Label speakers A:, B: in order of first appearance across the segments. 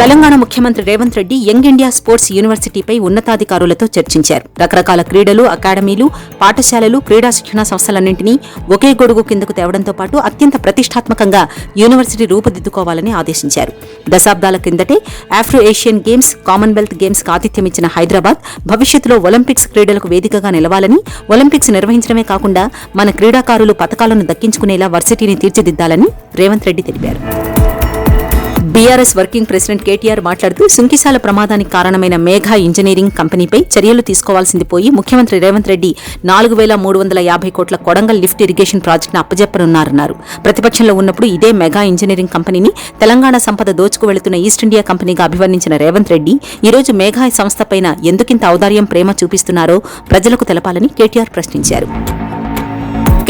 A: తెలంగాణ ముఖ్యమంత్రి Revanth Reddy young India sports యూనివర్సిటీపై ఉన్నతాధికారులతో చర్చించారు. రకరకాల క్రీడలు అకాడమీలు పాఠశాలలు క్రీడా శిక్షణ సంస్థలన్నింటినీ ఒకే గొడుగు కిందకు తేవడంతో పాటు అత్యంత ప్రతిష్టాత్మకంగా యూనివర్సిటీ రూపుదిద్దుకోవాలని ఆదేశించారు. దశాబ్దాల కిందటే Afro Asian Games Commonwealth Games ఆతిథ్యమిచ్చిన Hyderabad భవిష్యత్తులో ఒలింపిక్స్ క్రీడలకు వేదికగా నిలవాలని ఒలింపిక్స్ నిర్వహించడమే కాకుండా మన క్రీడాకారులు పథకాలను దక్కించుకునేలా వర్సిటీని తీర్చిదిద్దాలని రేవంత్ రెడ్డి తెలిపారు. బీఆర్ఎస్ వర్కింగ్ ప్రెసిడెంట్ కేటీఆర్ మాట్లాడుతూ సుంకిశాల ప్రమాదానికి కారణమైన మేఘా ఇంజనీరింగ్ కంపెనీపై చర్యలు తీసుకోవాల్సింది పోయి ముఖ్యమంత్రి రేవంత్ రెడ్డి నాలుగు వేల మూడు వందల యాభై కోట్ల కొడంగల్ లిఫ్ట్ ఇరిగేషన్ ప్రాజెక్టును అప్పజెప్పనున్నారన్నారు. ప్రతిపక్షంలో ఉన్నప్పుడు ఇదే మెగా ఇంజనీరింగ్ కంపెనీని తెలంగాణ సంపద దోచుకు వెళుతున్న ఈస్ట్ ఇండియా కంపెనీగా అభివర్ణించిన రేవంత్ రెడ్డి ఈ రోజు మేఘా సంస్థపైన ఎందుకింత ఔదార్యం ప్రేమ చూపిస్తున్నారో ప్రజలకు తెలపాలని కేటీఆర్ ప్రశ్నించారు.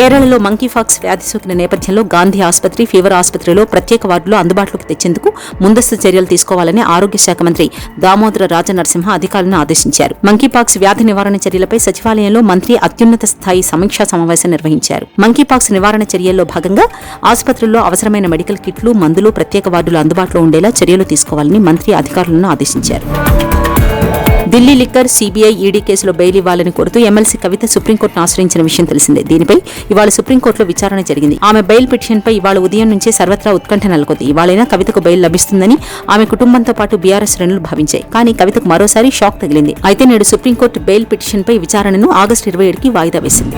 A: కేరళలో మంకీఫాక్స్ వ్యాధి సోకిన నేపథ్యంలో గాంధీ ఆసుపత్రి ఫీవర్ ఆసుపత్రిలో ప్రత్యేక వార్డులు అందుబాటులోకి తెచ్చేందుకు ముందస్తు చర్యలు తీసుకోవాలని ఆరోగ్య శాఖ మంత్రి దామోదర రాజనరసింహ అధికారులను ఆదేశించారు. మంకీపాక్స్ వ్యాధి నివారణ చర్యలపై సచివాలయంలో మంత్రి అత్యున్నత స్థాయి సమీక్షా సమావేశం నిర్వహించారు. మంకీపాక్స్ నివారణ చర్యల్లో భాగంగా ఆసుపత్రుల్లో అవసరమైన మెడికల్ కిట్లు మందులు ప్రత్యేక వార్డులు అందుబాటులో ఉండేలా చర్యలు తీసుకోవాలని మంత్రి అధికారులను ఆదేశించారు. ఢిల్లీ లిక్కర్ సీబీఐ ఈడీ కేసులో బెయిల్ ఇవ్వాలని కోరుతూ ఎమ్మెల్సీ కవిత సుప్రీంకోర్టును ఆశ్రయించిన విషయం తెలిసిందే. దీనిపై ఇవాళ సుప్రీంకోర్టులో విచారణ జరిగింది. ఆమె బెయిల్ పిటిషన్పై ఇవాళ ఉదయం నుంచే సర్వత్రా ఉత్కంఠ నెలకొంది. ఇవాళైనా కవితకు బెయిల్ లభిస్తుందని ఆమె కుటుంబంతో పాటు బీఆర్ఎస్ శ్రేణులు భావించాయి. కానీ కవితకు మరోసారి షాక్ తగిలింది. అయితే నేడు సుప్రీంకోర్టు బెయిల్ పిటిషన్పై విచారణను ఆగస్టు ఇరవై ఏడుకి వాయిదా వేసింది.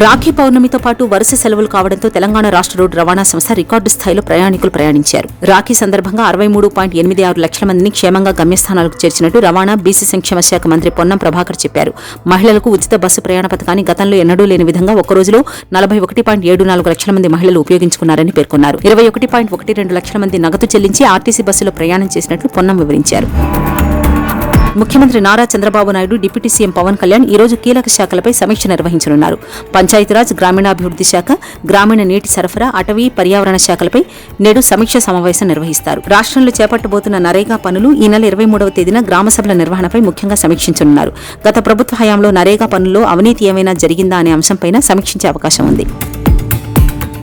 A: రాఖీ పౌర్ణమితో పాటు వరుస సెలవులు కావడంతో తెలంగాణ రాష్ట్ర రోడ్డు రవాణా సంస్థ రికార్డు స్థాయిలో ప్రయాణికులు ప్రయాణించారు. రాఖీ సందర్భంగా అరవై మూడు పాయింట్ ఎనిమిది ఆరు లక్షల మందిని క్షేమంగా గమ్యస్థానాలకు చేర్చినట్టు రవాణా బీసీ సంక్షేమ శాఖ మంత్రి పొన్నం ప్రభాకర్ చెప్పారు. మహిళలకు ఉచిత బస్సు ప్రయాణ పథకాన్ని గతంలో ఎన్నడూ లేని విధంగా ఒక రోజులో నలభై ఒకటి పాయింట్ ఏడు నాలుగు లక్షల మంది మహిళలు ఉపయోగించుకున్నారని పేర్కొన్నారు. ఇరవై ఒకటి పాయింట్ ఒకటి రెండు లక్షల మంది నగదు చెల్లించి ఆర్టీసీ బస్సులో ప్రయాణం చేసినట్లు పొన్నం వివరించారు. ముఖ్యమంత్రి నారా చంద్రబాబు నాయుడు డిప్యూటీ సీఎం పవన్ కళ్యాణ్ ఈ రోజు కీలక శాఖలపై సమీక్ష నిర్వహించనున్నారు. పంచాయతీరాజ్ గ్రామీణాభివృద్ధి శాఖ గ్రామీణ నీటి సరఫరా అటవీ పర్యావరణ శాఖలపై నేడు సమీక్ష సమావేశం నిర్వహిస్తారు. రాష్ట్రంలో చేపట్టబోతున్న నరేగా పనులు ఈ నెల ఇరవై మూడవ తేదీన గ్రామ సభల నిర్వహణపై ముఖ్యంగా సమీక్షించనున్నారు. గత ప్రభుత్వ హయాంలో నరేగా పనుల్లో అవినీతి ఏమైనా జరిగిందా అనే అంశంపైన సమీక్షించే అవకాశం ఉంది.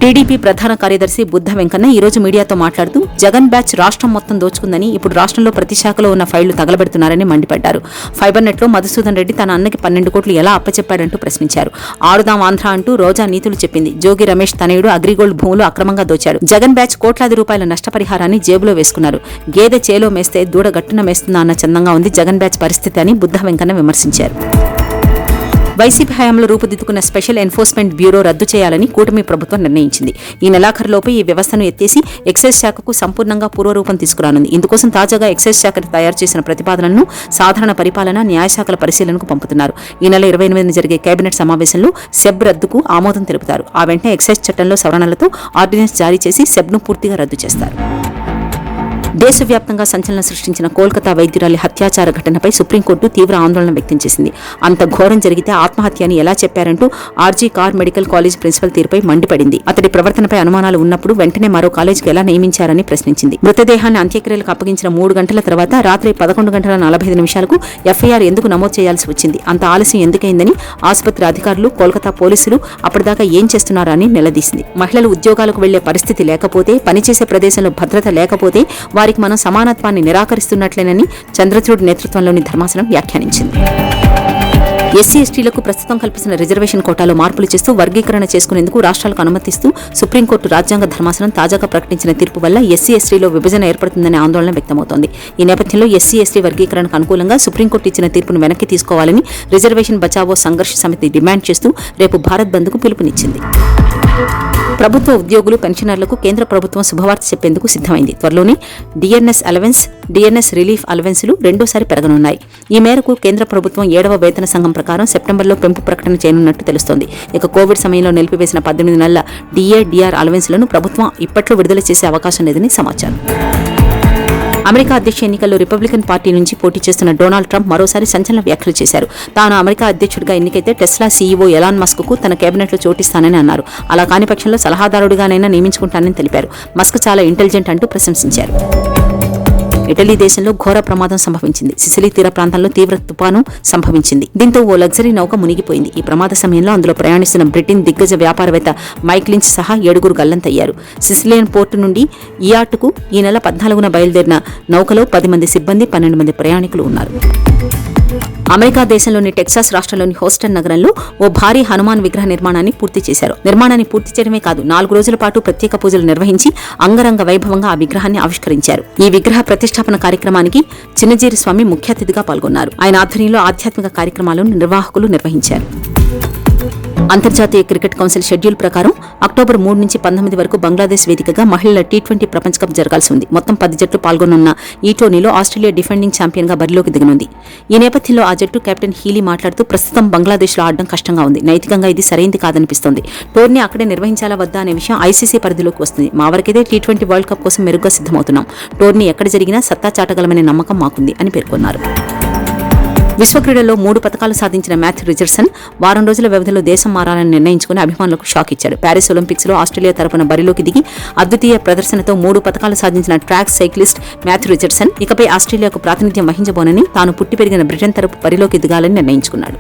A: టీడీపీ ప్రధాన కార్యదర్శి బుద్ధ వెంకన్న ఈ రోజు మీడియాతో మాట్లాడుతూ జగన్ బ్యాచ్ రాష్ట్రం మొత్తం దోచుకుందని ఇప్పుడు రాష్ట్రంలో ప్రతి శాఖలో ఉన్న ఫైళ్ళు తగలబెడుతున్నారని మండిపడ్డారు. ఫైబర్ నెట్లో మధుసూదన్ రెడ్డి తన అన్నకి పన్నెండు కోట్లు ఎలా అప్పచెప్పాడంటూ ప్రశ్నించారు. ఆడుదాం ఆంధ్ర అంటూ రోజా నీతులు చెప్పింది. జోగి రమేష్ తనయుడు అగ్రిగోల్డ్ భూములు అక్రమంగా దోచాడు. జగన్ బ్యాచ్ కోట్లాది రూపాయల నష్టపరిహారాన్ని జేబులో వేసుకున్నారు. గేదె చేలో మేస్తే దూడ గట్టున మేస్తుందా అన్న చందంగా ఉంది జగన్ బ్యాచ్ పరిస్థితి అని బుద్ధ వెంకన్న విమర్శించారు. వైసీపీ హయాంలో రూపుదిద్దుకున్న స్పెషల్ ఎన్ఫోర్స్మెంట్ బ్యూరో రద్దు చేయాలని కూటమి ప్రభుత్వం నిర్ణయించింది. ఈ నెలాఖరులోపు ఈ వ్యవస్థను ఎత్తేసి ఎక్సైజ్ శాఖకు సంపూర్ణంగా పూర్వరూపం తీసుకురానుంది. ఇందుకోసం తాజాగా ఎక్సైజ్ శాఖను తయారు చేసిన ప్రతిపాదనలను సాధారణ పరిపాలన న్యాయశాఖల పరిశీలనకు పంపుతున్నారు. ఈ నెల ఇరవై ఎనిమిదిన జరిగే కేబినెట్ సమావేశంలో సెబ్ రద్దుకు ఆమోదం తెలుపుతారు. ఆ వెంటనే ఎక్సైజ్ చట్టంలో సవరణలతో ఆర్డినెన్స్ జారీ చేసి సెబ్ను పూర్తిగా రద్దు చేస్తారు. దేశవ్యాప్తంగా సంచలనం సృష్టించిన కోల్కతా వైద్యురాలి హత్యాచార ఘటనపై సుప్రీంకోర్టు తీవ్ర ఆందోళన వ్యక్తం చేసింది. అంత ఘోరం జరిగితే ఆత్మహత్య అని ఎలా చెప్పారంటూ RG Kar medical college principal తీరుపై మండిపడింది. అతడి ప్రవర్తనపై అనుమానాలు ఉన్నప్పుడు వెంటనే మరో కాలేజీకి ఎలా నియమించారని ప్రశ్నించింది. మృతదేహాన్ని అంత్యక్రియలకు అప్పగించిన మూడు గంటల తర్వాత రాత్రి పదకొండు గంటల నలభై ఐదు నిమిషాలకు ఎఫ్ఐఆర్ ఎందుకు నమోదు చేయాల్సి వచ్చింది? అంత ఆలస్యం ఎందుకైందని ఆసుపత్రి అధికారులు కోల్కతా పోలీసులు అప్పటిదాకా ఏం చేస్తున్నారని నిలదీసింది. మహిళలు ఉద్యోగాలకు వెళ్ళే పరిస్థితి లేకపోతే పనిచేసే ప్రదేశంలో భద్రత లేకపోతే వారి వారికి మనం సమానత్వాన్ని నిరాకరిస్తున్నట్లేనని చంద్రచూడ్ నేతృత్వంలోని ధర్మాసనం వ్యాఖ్యానించింది. ఎస్సీ ఎస్టీలకు ప్రస్తుతం కల్పిస్తున్న రిజర్వేషన్ కోటాలో మార్పులు చేస్తూ వర్గీకరణ చేసుకునేందుకు రాష్ట్రాలకు అనుమతిస్తూ సుప్రీంకోర్టు రాజ్యాంగ ధర్మాసనం తాజాగా ప్రకటించిన తీర్పు వల్ల ఎస్సీ ఎస్టీలో విభజన ఏర్పడుతుందనే ఆందోళన వ్యక్తమవుతోంది. ఈ నేపథ్యంలో ఎస్సీ ఎస్టీ వర్గీకరణకు అనుకూలంగా సుప్రీంకోర్టు ఇచ్చిన తీర్పును వెనక్కి తీసుకోవాలని రిజర్వేషన్ బచావో సంఘర్ష సమితి డిమాండ్ చేస్తూ రేపు భారత్ బంద్కు పిలుపునిచ్చింది. ప్రభుత్వ ఉద్యోగులు పెన్షనర్లకు కేంద్ర ప్రభుత్వం శుభవార్త చెప్పేందుకు సిద్ధమైంది. త్వరలోనే డిఎన్ఎస్ అలవెన్స్ డిఎన్ఎస్ రిలీఫ్ అలవెన్సులు రెండోసారి పెరగనున్నాయి. ఈ మేరకు కేంద్ర ప్రభుత్వం ఏడవ వేతన సంఘం ప్రకారం సెప్టెంబర్లో పెంపు ప్రకటన చేయనున్నట్టు తెలుస్తోంది. ఇక కోవిడ్ సమయంలో నిలిపివేసిన పద్దెనిమిది నెలల డిఏ డిఆర్ అలవెన్సులను ప్రభుత్వం ఇప్పట్లో విడుదల చేసే అవకాశం లేదని సమాచారం. అమెరికా అధ్యక్ష ఎన్నికల్లో రిపబ్లికన్ పార్టీ నుంచి పోటీ చేస్తున్న డొనాల్డ్ ట్రంప్ మరోసారి సంచలన వ్యాఖ్యలు చేశారు. తాను అమెరికా అధ్యక్షుడిగా ఎన్నికైతే టెస్లా సీఈఓ ఎలాన్ మస్క్కు తన కేబినెట్లో చోటిస్తానని అన్నారు. అలా కాని పక్షంలో సలహాదారుడిగానైనా నియమించుకుంటానని తెలిపారు. మస్క్ చాలా ఇంటెలిజెంట్ అంటూ ప్రశంసించారు. ఇటలీ దేశంలో ఘోర ప్రమాదం సంభవించింది. సిసిలీ తీర ప్రాంతంలో తీవ్ర తుపాను సంభవించింది. దీంతో ఓ లగ్జరీ నౌక మునిగిపోయింది. ఈ ప్రమాద సమయంలో అందులో ప్రయాణిస్తున్న బ్రిటన్ దిగ్గజ వ్యాపారవేత్త మైక్ సహా ఏడుగురు గల్లంతయ్యారు. సిసిలియన్ పోర్టు నుండి ఇయాటుకు ఈ నెల పద్నాలుగున బయలుదేరిన నౌకలో పది మంది సిబ్బంది పన్నెండు మంది ప్రయాణికులు ఉన్నారు. అమెరికా దేశంలోని టెక్సాస్ రాష్ట్రంలోని హోస్టన్ నగరంలో ఓ భారీ హనుమాన్ విగ్రహ నిర్మాణాన్ని పూర్తి చేశారు. నిర్మాణాన్ని పూర్తి చేయడమే కాదు నాలుగు రోజుల పాటు ప్రత్యేక పూజలు నిర్వహించి అంగరంగ వైభవంగా ఆ విగ్రహాన్ని ఆవిష్కరించారు. ఈ విగ్రహ ప్రతిష్టాపన కార్యక్రమానికి చిన్నజీరి స్వామి ముఖ్య అతిథిగా పాల్గొన్నారు. ఆయన ఆధ్వర్యంలో ఆధ్యాత్మిక కార్యక్రమాలను నిర్వాహకులు నిర్వహించారు. అంతర్జాతీయ క్రికెట్ కౌన్సిల్ షెడ్యూల్ ప్రకారం అక్టోబర్ మూడు నుంచి పంతొమ్మిది వరకు బంగ్లాదేశ్ వేదికగా మహిళల టీ ట్వంటీ ప్రపంచ కప్ జరగాల్సి ఉంది. మొత్తం పది జట్లు పాల్గొనున్న ఈ టోర్నీలో ఆస్ట్రేలియా డిఫెండింగ్ ఛాంపియన్గా బరిలోకి దిగనుంది. ఈ నేపథ్యంలో ఆ జట్టు కెప్టెన్ హీలీ మాట్లాడుతూ ప్రస్తుతం బంగ్లాదేశ్లో ఆడడం కష్టంగా ఉంది. నైతికంగా ఇది సరైంది కాదనిపిస్తోంది. టోర్నీ అక్కడే నిర్వహించాలా వద్దా అనే విషయం ఐసీసీ పరిధిలోకి వస్తుంది. మా వరకైతే టీ ట్వంటీ వరల్డ్ కప్ కోసం మెరుగ్గా సిద్ధమవుతున్నాం. టోర్నీ ఎక్కడ జరిగినా సత్తా చాటగలమనే నమ్మకం మాకుంది అని పేర్కొన్నారు. విశ్వక్రీడల్లో మూడు పథకాలు సాధించిన మ్యాథ్యూ రిచర్సన్ వారం రోజుల వ్యవధిలో దేశం మారాలని నిర్ణయించుకుని అభిమానులకు షాక్ ఇచ్చాడు. ప్యారిస్ ఒలింపిక్స్లో ఆస్ట్రేలియా తరపున బరిలోకి దిగి అద్వితీయ ప్రదర్శనతో మూడు పథకాలు సాధించిన ట్రాక్ సైక్లిస్ట్ మ్యాథ్యూ రిచర్సన్ ఇకపై ఆస్ట్రేలియాకు ప్రాతినిధ్యం వహించబోనని తాను పుట్టి పెరిగిన బ్రిటన్ తరపు బరిలోకి దిగాలని నిర్ణయించుకున్నాడు.